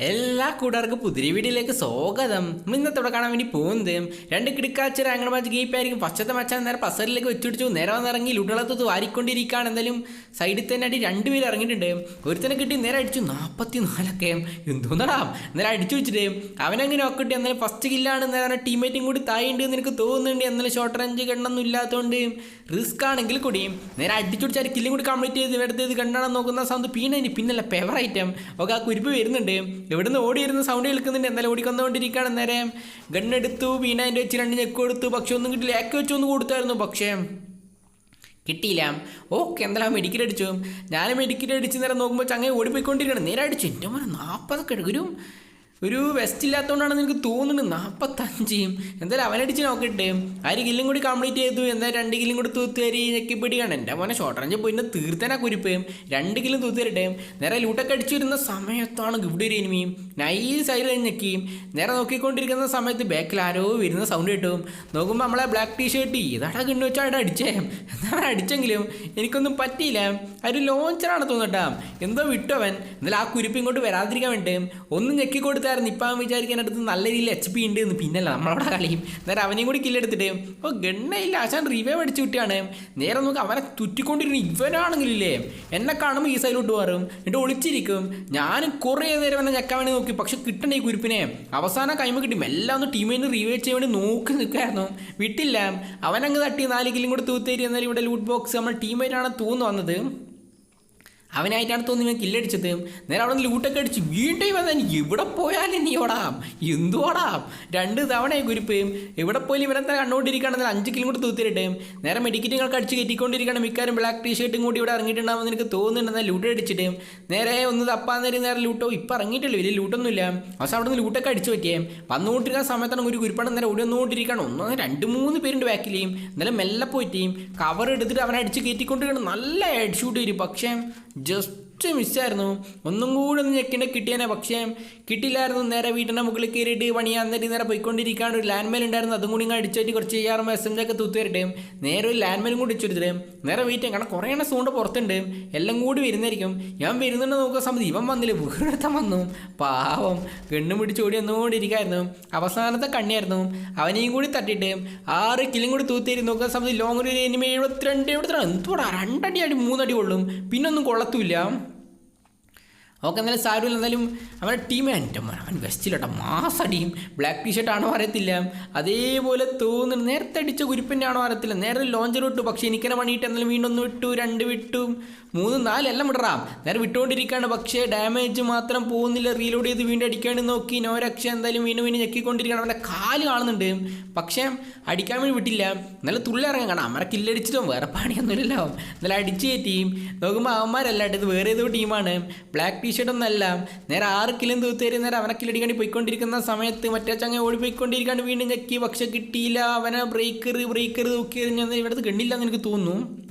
എല്ലാ കൂട്ടുകാർക്കും പുതിരി വീഡിയോയിലേക്ക് സ്വാഗതം. നമ്മൾ ഇന്നത്തോടെ കാണാൻ വേണ്ടി പോകുന്നത് രണ്ട് കിടക്കാച്ച റാങ്കഡ് ഗീപ്പായിരിക്കും ഫസ്റ്റത്തെ മച്ചാൻ നേരെ പസറിലേക്ക് വെച്ചുപിടിച്ചു നേരെ വന്നിറങ്ങി ലുട്ടളത്ത് വാരിക്കൊണ്ടിരിക്കുകയാണ്. എന്തായാലും സൈഡിൽ തന്നെ അടി രണ്ടുപേരും ഇറങ്ങിയിട്ടുണ്ട്. ഒരുത്തനെ കിട്ടി നേരെ അടിച്ചു. നാൽപ്പത്തി നാലൊക്കെ എന്തോന്നടാ? നേരെ അടിച്ചു വെച്ചിട്ട് അവനങ്ങനെ നോക്കട്ടെ എന്നാലും ഫസ്റ്റ് കില്ലാണ് നേരെ ടീമേറ്റും കൂടി തായുണ്ട് എന്ന് എനിക്ക് തോന്നുന്നുണ്ട്. എന്നാലും ഷോർട്ട് റേഞ്ച് കണ്ണൊന്നും ഇല്ലാത്തതുകൊണ്ട് റിസ്ക് ആണെങ്കിൽ കൂടി നേരെ അടിച്ചു പിടിച്ചാൽ കില്ലും കൂടി കംപ്ലീറ്റ് ചെയ്ത് എടുത്തത് കണ്ടാണെന്ന് നോക്കുന്ന സൗണ്ട് പിന്നെ പിന്നല്ല പെവർ ഐറ്റം ഒക്കെ ആ കുരിപ്പ് വരുന്നുണ്ട്. എവിടുന്ന് ഓടിയിരുന്ന സൗണ്ട് കേൾക്കുന്നുണ്ട്? എന്തായാലും ഓടിക്കൊന്നുകൊണ്ടിരിക്കുകയാണ് നേരം ഗണ്ണെടുത്തു അതിന്റെ വെച്ച് രണ്ട് ഞെക്ക് കൊടുത്തു. പക്ഷെ ഒന്നും കിട്ടില്ല. ഏക്ക് വെച്ച് ഒന്ന് കൊടുത്തായിരുന്നു. പക്ഷേ കിട്ടിയില്ല. ഓക്കെ എന്തായാലും മെഡിക്കൽ അടിച്ചു. ഞാൻ മെഡിക്കൽ അടിച്ച് നേരം നോക്കുമ്പോൾ ചങ്ങ ഓടിപ്പോയിക്കൊണ്ടിരിക്കണം നേരെ അടിച്ചു. എന്റെ മോനെ നാൽപ്പതൊക്കെ ഒരു ഒരു വെസ്റ്റ് ഇല്ലാത്തതുകൊണ്ടാണ് നിനക്ക് തോന്നുന്നത്? നാൽപ്പത്തഞ്ചും എന്തായാലും അവനടിച്ച് നോക്കട്ടെ. ആര് കില്ലും കൂടി കംപ്ലീറ്റ് ചെയ്തു. എന്തായാലും രണ്ട് കില്ലും കൂടി തൂത്തുതരി ഞെക്കിപ്പിടിയാണ് എന്റെ മോനെ ഷോർട്ട് റേഞ്ച് പോയി. എന്നെ തീർത്തനാ കുരിപ്പേയും രണ്ട് കില്ലും തൂത്തരട്ടെ നേരെ ലൂട്ടൊക്കെ അടിച്ചു വരുന്ന സമയത്താണ് ഇവിടെ ഒരു എനിമിയും നൈസ് ആയി ഞെക്കി. നേരെ നോക്കിക്കൊണ്ടിരിക്കുന്ന സമയത്ത് ബാക്കിൽ ആരോ വരുന്ന സൗണ്ട് കിട്ടും. നോക്കുമ്പോൾ നമ്മളെ ബ്ലാക്ക് ടീ ഷർട്ട് ഇതാടാ കണ്ണു വെച്ചാൽ അടിച്ചേ. എന്താണ് അടിച്ചെങ്കിലും എനിക്കൊന്നും പറ്റിയില്ല. ഒരു ലോഞ്ചറാണ് തോന്നട്ടാ. എന്തോ വിട്ടവൻ എന്നാലും ആ കുരിപ്പ് ഇങ്ങോട്ട് വരാതിരിക്കാൻ വേണ്ടി ഒന്ന് ഞെക്കി കൊടുത്തായിരുന്നു. ഇപ്പം അവൻ വിചാരിക്കാൻ അടുത്ത് നല്ല രീതിയിൽ എച്ച് പി ഉണ്ട് എന്ന്. പിന്നല്ല നമ്മളവിടെ കളിയും. നേരെ അവനെയും കൂടി കില്ലെടുത്തിട്ട് ഓ ഗണ്ണയില്ല. ആശാൻ റിവൈവ് അടിച്ചു വിട്ടാണ്. നേരെ നോക്കി അവനെ തുറ്റിക്കൊണ്ടിരുന്ന ഇവനാണെങ്കിലില്ലേ? എന്നെ കാണുമ്പോൾ ഈ സൈഡിലോട്ട് മാറും. എന്നിട്ട് ഒളിച്ചിരിക്കും. ഞാൻ കുറേ നേരം എന്നെ ഞെക്കാൻ വേണ്ടി നോക്കി. പക്ഷെ കിട്ടണ ഈ കുരിപ്പിനെ അവസാന കൈമ കിട്ടി. എല്ലാം ഒന്ന് ടീമിന് റീവേറ്റ് ചെയ്യാൻ വേണ്ടി നോക്കി നിൽക്കുമായിരുന്നു വിട്ടില്ല. അവനങ്ങ് തട്ടി നാല് കിലും കൂടെ തൂത്തേരി എന്നാലും ഇവിടെ ലൂട്ട് ബോക്സ് നമ്മൾ ടീമേറ്റാണ് തൂന്ന് വന്നത്. അവനായിട്ടാണ് തോന്നി ഞാൻ കില്ലടിച്ചത് നേരെ അവിടെ നിന്ന് ലൂട്ടൊക്കെ അടിച്ച് വീണ്ടും വന്നാൽ ഇവിടെ പോയാലും നീ ഓടാം. എന്തു ഓടാം രണ്ട് തവണയെ കുരിപ്പ്. എവിടെ പോയാലും ഇവരെന്താ കണ്ടുകൊണ്ടിരിക്കുകയാണെങ്കിൽ അഞ്ച് കിലും കൂടി തൂത്തിരട്ടെ നേരെ മെഡിക്കറ്റുകൾക്ക് അടിച്ച് കയറ്റിക്കൊണ്ടിരിക്കുകയാണ്. മിക്കാരും ബ്ലാക്ക് ടീഷർട്ടും കൂടി ഇവിടെ ഇറങ്ങിയിട്ടുണ്ടാവുമെന്ന് എനിക്ക് തോന്നുന്നുണ്ടെന്നാൽ ലൂട്ട് അടിച്ചിട്ട് നേരെ ഒന്ന് തപ്പാൻ നേരം നേരെ ലൂട്ടോ ഇപ്പം ഇറങ്ങിയിട്ടില്ല. വലിയ ലൂട്ടൊന്നുമില്ല അവസാനം അവിടെ നിന്ന് ലൂട്ടൊക്കെ അടിച്ച് പറ്റിയേ. വന്നുകൊണ്ടിരിക്കുന്ന സമയത്താണ് ഒരു കുരിപ്പാണ് നേരെ ഓടി വന്നുകൊണ്ടിരിക്കുകയാണ്. ഒന്ന് രണ്ട് മൂന്ന് പേരുണ്ട് ബാക്കിലെയും എന്നാലും മെല്ലെ പോയിട്ടേയും കവർ എടുത്തിട്ട് അവനെ അടിച്ച് കയറ്റിക്കൊണ്ടിരിക്കണം നല്ല ഹെഡ് ഷൂട്ട് വരും. പക്ഷേ just ജസ്റ്റ് മിസ്സായിരുന്നു. ഒന്നും കൂടെ ഒന്ന് ഞെക്കിന്റെ കിട്ടിയേനെ. പക്ഷേ കിട്ടില്ലായിരുന്നു. നേരെ വീട്ടിന്റെ മുകളിൽ കയറിയിട്ട് പണിയാൻ നേരം നേരെ പോയിക്കൊണ്ടിരിക്കാണ്ട് ഒരു ലാൻഡ് മേൽ ഉണ്ടായിരുന്നു. അതും കൂടി ഇങ്ങനെ അടിച്ചിട്ട് കുറച്ച് ചെയ്യാറുമ്പോൾ മെസ്സഞ്ചൊക്കെ എം ഒക്കെ തൂത്ത് വരട്ടെ നേരെ ഒരു ലാൻഡ് മേലും കൂടി ഇടിച്ചെടുത്തിട്ട് നേരെ വെയിറ്റ് കാരണം കുറേ എണ്ണം സൂണ്ട് പുറത്തുണ്ട്. എല്ലാം കൂടി വരുന്നതായിരിക്കും. ഞാൻ വരുന്നുണ്ട് നോക്കുന്ന സമയത്ത് ഇവൻ വന്നില്ല? വീടെടുത്താൻ വന്നു. പാവം. കെണ്ണും പിടിച്ച് ഓടി വന്നുകൊണ്ടിരിക്കായിരുന്നു. അവസാനത്തെ കണ്ണിയായിരുന്നു. അവനെയും കൂടി തട്ടിയിട്ട് ആറ് കിലും കൂടി തൂത്തേരി നോക്കുന്ന സമയത്ത് ലോങ് ഒരു എനിമ എഴുപത്തിരണ്ട് എഴുപത്തിരണ്ട് എന്തുകൊണ്ടാണ് രണ്ടടി അടി മൂന്നടി കൊള്ളും പിന്നൊന്നും കൊള്ളത്തുമില്ല. ഓക്കെ എന്നാലും സാരമില്ല എന്തായാലും അവന്റെ ടീം എന്റെ അവൻ വെസ്റ്റിലോട്ടോ ടീം ബ്ലാക്ക് ടീ ഷർട്ടാണോ അറിയത്തില്ല. അതേപോലെ തോന്നുന്നു നേരത്തെ അടിച്ച കുരിപ്പിന്റെ അറിയത്തില്ല. നേരത്തെ ലോഞ്ചർ വിട്ടു പക്ഷേ എനിക്കെന്നെ പണിയിട്ട് എന്നാലും വീണ്ടും ഒന്ന് വിട്ടു രണ്ട് വിട്ടു. മൂന്ന് നാലെല്ലാം വിടറാം. നേരെ വിട്ടുകൊണ്ടിരിക്കുകയാണ് പക്ഷേ ഡാമേജ് മാത്രം പോകുന്നില്ല. റീലോഡ് ചെയ്ത് വീണ്ടും അടിക്കാൻ നോക്കി. നോരക്ഷ എന്തായാലും വീണ്ടും വീണ്ടും ഞെക്കിക്കൊണ്ടിരിക്കുകയാണ്. അവന്റെ കാൽ കാണുന്നുണ്ട്. പക്ഷേ അടിക്കാൻ വേണ്ടി വിട്ടില്ല. നല്ല തുള്ളി ഇറങ്ങാൻ കാണാം. അമ്മരെ കില്ലടിച്ചിട്ടും വേറെ പണിയൊന്നുമില്ലല്ലോ. നല്ല അടിച്ച് കയറ്റിയും നോക്കുമ്പോൾ അവന്മാരല്ലാണ്ട് ഇത് വേറെ ഏതോ ടീമാണ് ബ്ലാക്ക് ടീ ഷർട്ട് ഒന്നല്ല നേരെ ആറ് കിലും തൂത്തേരി നേരെ അവനെ കില്ലടിക്കാണ്ട് പോയിക്കൊണ്ടിരിക്കുന്ന സമയത്ത് മറ്റേ ചങ്ങ ഓടിപ്പോയിക്കൊണ്ടിരിക്കാണ്ട് വീണ്ടും ഞെക്കി. പക്ഷേ കിട്ടിയില്ല. അവനെ ബ്രേക്കർ ബ്രേക്കർ തൂക്കി എറിഞ്ഞൊന്നും ഇവിടുത്തെ കണ്ടില്ലെന്ന് എനിക്ക് തോന്നുന്നു.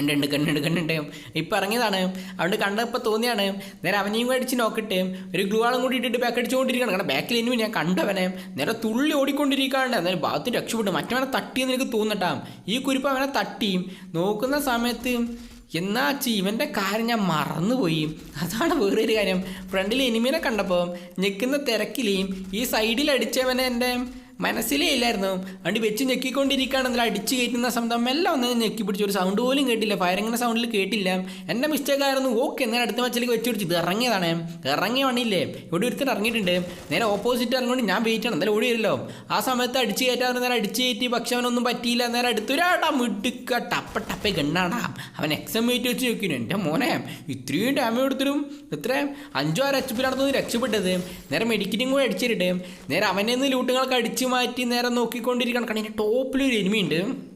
ഉണ്ട് ഉണ്ട് കണ്ണുണ്ട് ഇപ്പം ഇറങ്ങിയതാണ്. അവിടെ കണ്ടപ്പോൾ തോന്നിയാണ് നേരെ അവനെയും അടിച്ച് നോക്കട്ടെ ഒരു ഗ്ലൂ ആളും കൂടി ഇട്ടിട്ട് ബാക്ക് അടിച്ചുകൊണ്ടിരിക്കണം കാരണം ബാക്കിൽ ഇനിയും ഞാൻ കണ്ടവനെ നേരെ തുള്ളി ഓടിക്കൊണ്ടിരിക്കാണ്ട് എന്നാലും ഭാഗത്ത് രക്ഷപ്പെട്ടു. മറ്റവനെ തട്ടിയെന്ന് എനിക്ക് തോന്നട്ടാം. ഈ കുരിപ്പ് അവനെ തട്ടി. നോക്കുന്ന സമയത്ത് എന്നാ ഇവന്റെ കാര്യം ഞാൻ മറന്നുപോയി. അതാണ് വേറൊരു കാര്യം. ഫ്രണ്ടിൽ എനിമീനെ കണ്ടപ്പോൾ ഞെക്കുന്ന തിരക്കിലെയും ഈ സൈഡിൽ അടിച്ചവനെ എന്റെ മനസ്സിലേ ഇല്ലായിരുന്നു അതുകൊണ്ട് വെച്ച് ഞെക്കിക്കൊണ്ടിരിക്കുകയാണെങ്കിൽ അടിച്ച് കയറ്റുന്ന സംഭവം എല്ലാം ഒന്ന് ഞെക്കി പിടിച്ചു ഒരു സൗണ്ട് പോലും കേട്ടില്ല. ഫയറിങ്ങിന്റെ സൗണ്ടിൽ കേട്ടില്ല. എന്റെ മിസ്റ്റേക്ക് ആയിരുന്നു. ഓക്കെ നേരെ അടുത്ത മച്ചിലേക്ക് വെച്ച് പിടിച്ചു ഇത് ഇറങ്ങിയതാണ്. ഇറങ്ങിയ വണ്ണില്ലേ ഇവിടെ ഒരുത്തൻ ഇറങ്ങിയിട്ടുണ്ട്. നേരെ ഓപ്പോസിറ്റ് ഇറങ്ങുകൊണ്ട് ഞാൻ വെയിറ്റ് ആണ് എന്തായാലും ഓടി വരുമല്ലോ ആ സമയത്ത് അടിച്ച് കയറ്റാറ് നേരെ അടിച്ച് കയറ്റി പക്ഷെ അവനൊന്നും പറ്റിയില്ല. നേരെ അടുത്തൊരാടാ മിടുക്ക ടപ്പ ടപ്പ ഗണ്ണാടാ. അവൻ എക്സാം വെയിറ്റ് വെച്ച് നോക്കിയിരുന്നു എന്റെ മോനെ ഇത്രയും ഡാമേജ് കൊടുത്തിരും ഇത്രയും അഞ്ചോ ആറ് എച്ച് പിയിലാണ് നടന്നു രക്ഷപ്പെട്ടത്. നേരെ മെഡിക്കറ്റും കൂടെ അടിച്ചിട്ട് നേരെ അവനെ ലൂട്ടുകളൊക്കെ അടിച്ച് മാറ്റി നേരെ നോക്കിക്കൊണ്ടിരിക്കണം കാരണം ഇതിന്റെ ടോപ്പിലൊരു എനിമിയുണ്ട്.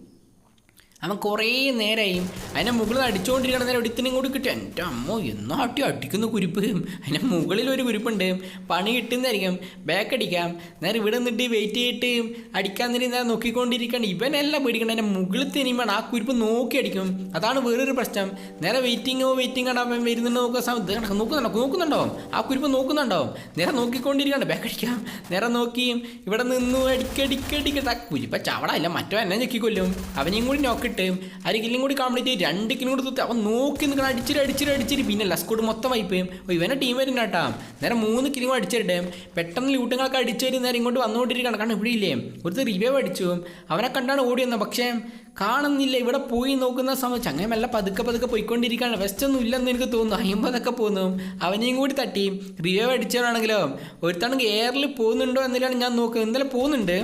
അവൻ കുറേ നേരമായി അതിന്റെ മുകളിൽ അടിച്ചുകൊണ്ടിരിക്കണം നേരം ഒടിത്തിനും കൂടി കിട്ടും. എന്റെ അമ്മോ എന്നോ അട്ടി അടിക്കുന്ന കുരിപ്പ്? അതിന്റെ മുകളിൽ ഒരു കുരിപ്പുണ്ട്. പണി കിട്ടുന്നതായിരിക്കും. ബാക്ക് അടിക്കാം. നേരം ഇവിടെ നിന്നിട്ട് വെയിറ്റ് ചെയ്തിട്ട് അടിക്കാൻ നേരം നേരെ നോക്കിക്കൊണ്ടിരിക്കണം. ഇവനെല്ലാം പേടിക്കണം അതിന്റെ മുകളിൽ തിനിയുമ്പോൾ ആ കുരിപ്പ് നോക്കി അടിക്കും. അതാണ് വേറൊരു പ്രശ്നം. നേരെ വെയിറ്റിങ്ങോ വെയിറ്റിംഗ് ആണ് അവൻ വരുന്നുണ്ട് നോക്കുക സമയത്ത് നോക്കുന്നുണ്ടോ? നോക്കുന്നുണ്ടോ? ആ കുരിപ്പ് നോക്കുന്നുണ്ടോ? നേരെ നോക്കിക്കൊണ്ടിരിക്കണം. ബാക്ക് അടിക്കാം. നേരെ നോക്കി. ഇവിടെ നിന്നു അടിക്കടിക്കടിക്കട്ട കുരിപ്പ ചവട. ഇല്ല മറ്റോ എന്നെ ഞെക്കിക്കൊല്ലും. അവനെയും കൂടി നോക്കി നോക്കിട്ട് ഒരു കില്ലും കൂടി കംപ്ലീറ്റ് ചെയ്ത് രണ്ട് കില്ലും കൂടി തൂത്ത് അവൻ നോക്കി നിൽക്കണം അടിച്ചിട്ട് അടിച്ചിട്ട് അടിച്ചിട്ട് പിന്നെ ലസ്കോട് മൊത്തം വൈപ്പ് ഓ ഇവനെ ടീം വരുന്ന കേട്ടാ നേരെ മൂന്ന് കില്ലും അടിച്ചിട്ട് പെട്ടെന്ന് ലൂട്ടുകളൊക്കെ അടിച്ചു വരും നേരെ ഇങ്ങോട്ട് വന്നുകൊണ്ടിരിക്കുകയാണ്. കാരണം ഇവിടെ ഇല്ലേ? ഒരുത്തർ റിവൈവ് അടിച്ചു അവനെ കണ്ടാണ് ഓടി വന്നത്. പക്ഷേ കാണുന്നില്ല. ഇവിടെ പോയി നോക്കുന്ന സമയം അങ്ങനെ മെല്ലെ പതുക്കെ പതുക്കെ പോയിക്കൊണ്ടിരിക്കുകയാണ്. വെസ്റ്റ് ഒന്നും ഇല്ലെന്ന് എനിക്ക് തോന്നുന്നു. അയ്യമ്പതൊക്കെ പോകുന്നു അവനെയും കൂടി തട്ടി. റിവൈവ് അടിച്ചവരാണെങ്കിലോ ഒരുത്താണെങ്കിൽ എയറിൽ പോകുന്നുണ്ടോ എന്നതിലാണ് ഞാൻ നോക്കുന്നത്. എന്തായാലും പോകുന്നുണ്ട്.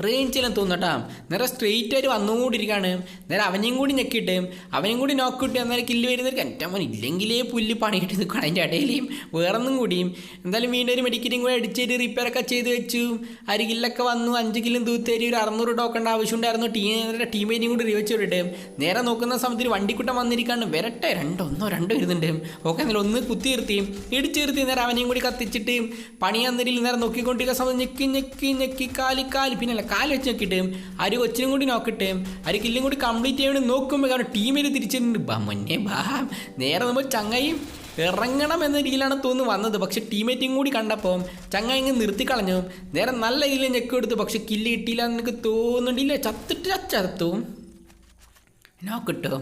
റേഞ്ചിലും തോന്നട്ടാ നേരെ സ്ട്രെയിറ്റ് ആയിട്ട് വന്നുകൊണ്ടിരിക്കുകയാണ്. നേരെ അവനെയും കൂടി ഞെക്കിയിട്ട് അവനെയും കൂടി നോക്ക് നോക്കിയിട്ട് അന്നേരം കില്ല് വരുന്നവർക്ക് എന്റെ മോൻ ഇല്ലെങ്കിലേ പുല്ല് പണിയിട്ട് നിൽക്കണം അതിന്റെ ഇടയിലും വേറൊന്നും കൂടിയും. എന്തായാലും വീണ്ടും ഒരു മെഡിക്കലും കൂടി അടിച്ചിട്ട് റിപ്പയർ ഒക്കെ ചെയ്ത് വെച്ചു. അരി കില്ലൊക്കെ വന്നു. അഞ്ച് കില്ലും തൂത്തേരി ഒരു അറുന്നൂറ് ടോക്കണ്ട ആവശ്യമുണ്ടായിരുന്നു. ടീം ടീമേറ്റിയും കൂടി റിവച്ച് വിട്ടിട്ട് നേരെ നോക്കുന്ന സമയത്ത് ഒരു വണ്ടിക്കുട്ടം വന്നിരിക്കാണ്. വരട്ടെ രണ്ടോ ഒന്നോ രണ്ടോ വരുന്നുണ്ട് ഓക്കെ എന്നാലും ഒന്ന് കുത്തി നിർത്തി. ഇടിച്ചു നിർത്തി നേരെ അവനെയും കൂടി കത്തിച്ചിട്ട് പണി പണിയാന്തരിൽ നേരെ നോക്കിക്കൊണ്ടിരിക്കുന്ന സമയത്ത് ഞെക്കി ഞെക്കി ഞെക്കി കാലി കാലി. പിന്നെ കാൽ വെച്ച് നോക്കിയിട്ട് അരി കൊച്ചിനും കൂടി നോക്കട്ടെ അരി കില്ലും കൂടി കംപ്ലീറ്റ് ചെയ്യാൻ നോക്കുമ്പോൾ കാരണം ടീമിൽ തിരിച്ചിട്ടുണ്ട്. മുന്നേ ബാ നേരെ നമ്മൾ ചങ്ങയും ഇറങ്ങണം എന്ന രീതിയിലാണ് തോന്നുന്നു വന്നത്. പക്ഷെ ടീമേറ്റും കൂടി കണ്ടപ്പോൾ ചങ്ങ ഇങ്ങ് നിർത്തിക്കളഞ്ഞു നേരെ നല്ല രീതിയിൽ ഞെക്കെടുത്തു പക്ഷെ കില്ല് കിട്ടിയില്ല എന്ന് എനിക്ക് തോന്നുന്നില്ല. ചത്തിട്ട് ചത്തു നോക്കിട്ടോ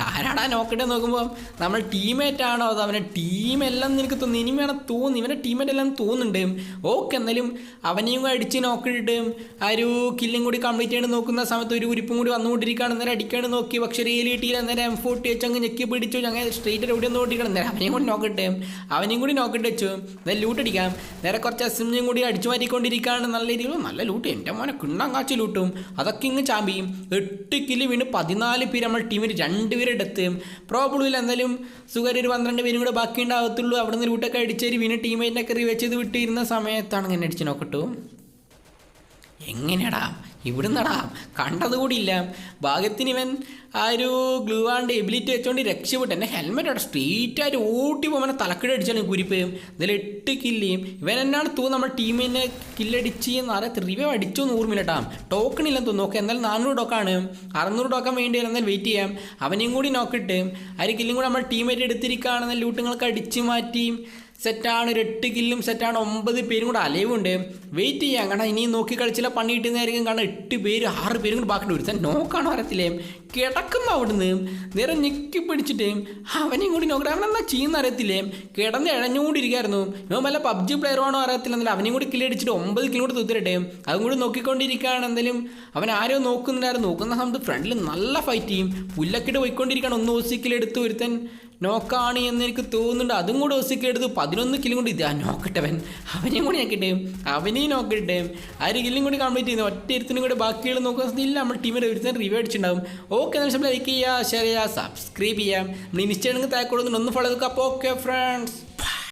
ആരാടാ നോക്കിട്ട് നോക്കുമ്പോൾ നമ്മൾ ടീമേറ്റ് ആണോ അത് അവനെ ടീമെല്ലാം നിനക്ക് തോന്നുന്നു. ഇനി വേണം തോന്നുന്നു. ഇവന്റെ ടീമേറ്റ് എല്ലാം തോന്നുന്നുണ്ട്. ഓക്കെ എന്നാലും അവനെയും കൂടെ അടിച്ച് നോക്കിയിട്ട് ആ ഒരു കില്ലും കൂടി കംപ്ലീറ്റ് ചെയ്ത് നോക്കുന്ന സമയത്ത് ഒരു ഉരിപ്പും കൂടി വന്നുകൊണ്ടിരിക്കുകയാണ്. നേരെ അടിക്കാണ് നോക്കി. പക്ഷെ റിയൽ കിട്ടിയില്ല. നേരെ എം ഫോർട്ടി വെച്ച് അങ്ങ് ഞെക്കി പിടിച്ചു. അങ്ങനെ സ്ട്രേറ്റ് എവിടെ നോക്കിയിരിക്കണം നേരെ അവനെയും കൂടി നോക്കട്ടെ അവനെയും കൂടി നോക്കിട്ട് വെച്ചു. നേരെ ലൂട്ട് അടിക്കാം. നേരെ കുറച്ച് അസിമിനെയും കൂടി അടിച്ചു മാറ്റിക്കൊണ്ടിരിക്കുകയാണ്. നല്ല രീതിയിൽ നല്ല ലൂട്ട് എന്റെ മോനെ കിണ്ണം ലൂട്ടും അതൊക്കെ ഇങ്ങ് ചാമ്പിയും എട്ട് കില്ല് വീണ് പതിനാല് പേര് നമ്മൾ ടീമിൽ രണ്ടുപേരുടെ അടുത്ത് പ്രോബ്ലം ഇല്ല എന്തായാലും സുഖം ഒരു പന്ത്രണ്ട് പേരും കൂടെ ബാക്കി ഉണ്ടാകത്തുള്ളൂ അവിടെ നിന്ന് ലൂട്ടൊക്കെ അടിച്ചേരി പിന്നെ ടീമേറ്റിനൊക്കെ റിവെച്ച് ചെയ്ത് വിട്ടിരുന്ന സമയത്താണ് ഇങ്ങനെ അടിച്ച് നോക്കട്ടു എങ്ങനെയാടാ? ഇവിടുന്നടാ കണ്ടത് ഭാഗ്യത്തിനിവൻ ആ ഒരു ഗ്ലൂ ആണ്ട് എബിലിറ്റി വെച്ചോണ്ട് രക്ഷപ്പെട്ടു. എന്റെ ഹെൽമെറ്റ് അവിടെ സ്ട്രീറ്റ് ആയിട്ട് ഓട്ടി പോകുമ്പോൾ തലക്കിട അടിച്ചാണ് കുരിപ്പ്. ഇതിൽ എട്ട് കില്ലിയും ഇവൻ എന്നാണ് തോന്നുന്നു നമ്മുടെ ടീമിനെ കില്ലടിച്ച് അറിയാത്ത റിവ്യൂ അടിച്ചു എന്ന് ഓർമ്മയില്ല കേട്ടോ ടോക്കൺ ഇല്ലെന്ന് തോന്നുന്നു. ഓക്കെ എന്തായാലും നാനൂറ് ടോക്കാണ് അറുന്നൂറ് ടോക്കൺ വേണ്ടി വരും. എന്തായാലും വെയിറ്റ് ചെയ്യാം. അവനെയും കൂടി നോക്കിട്ട് ആ ഒരു കില്ലും കൂടി നമ്മുടെ ടീമേറ്റ് എടുത്തിരിക്കുകയാണെന്ന ലൂട്ടുകളൊക്കെ അടിച്ച് മാറ്റി. സെറ്റാണ് ഒരു എട്ട് കില്ലും സെറ്റാണ് ഒമ്പത് പേരും കൂടെ അലവുണ്ട് വെയിറ്റ് ചെയ്യാം. കാരണം ഇനിയും നോക്കി കളിച്ചില്ല. പണി കിട്ടുന്നതായിരിക്കും. കാരണം എട്ട് പേര് ആറ് പേരും കൂടെ ബാക്കി സെൻ നോക്കാണോ അറിയത്തില്ലേ? കിടക്കുന്ന അവിടുന്ന്. നേരെ ഞെക്കി പിടിച്ചിട്ട് അവനെയും കൂടി നോക്കണം എന്നാ ചെയ്യുന്ന അറിയത്തില്ലേ? കിടന്ന് ഇഴഞ്ഞുകൊണ്ടിരിക്കായിരുന്നു ഇവൻ വല്ല പബ്ജി പ്ലെയർ ആണോ അറിയത്തില്ല. എന്നാലും അവനെയും കൂടി കില്ലടിച്ചിട്ട് ഒമ്പത് കിലോ കൂടി തുത്തിരട്ടെ അതും കൂടി നോക്കിക്കൊണ്ടിരിക്കുകയാണ്. എന്തായാലും അവൻ ആരോ നോക്കുന്നുണ്ടായിരുന്നു. നോക്കുന്ന സമയത്ത് ഫ്രണ്ടിൽ നല്ല ഫൈറ്റ് ചെയ്യും. പുല്ലക്കിട്ട് പോയിക്കൊണ്ടിരിക്കുകയാണ്. ഒന്ന് ഓസിക്കിലെടുത്ത് ഒരുത്തൻ നോക്കാണ് എന്ന് എനിക്ക് തോന്നുന്നുണ്ട്. അതും കൂടെ ഒസിക്കെടുത്ത് പതിനൊന്ന് കിലും കൊണ്ട് ഇതാ നോക്കട്ടവൻ. അവനെയും കൂടി നോക്കട്ടെ അവനെയും നോക്കട്ടെ ആ ഒരു കില്ലും കൂടി കംപ്ലീറ്റ് ഒറ്റ ഇരുത്തിനും കൂടി ബാക്കിയുള്ള നോക്കുന്ന ഇല്ല. നമ്മൾ ടീമിൽ ഒരുത്തൻ റിവ്യൂ അടിച്ചിട്ടുണ്ടാവും. ഓക്കെ നമ്മൾ ലൈക്ക് ചെയ്യുക ഷെയർ ചെയ്യുക സബ്സ്ക്രൈബ് ചെയ്യാം നമ്മൾ ഇൻസ്റ്റാണെങ്കിൽ താഴെ കൊടുക്കുന്നുണ്ട്. ഒന്ന് ഫോളോ ചെയ്തൊക്കെ അപ്പോൾ ഓക്കെ ഫ്രണ്ട്സ്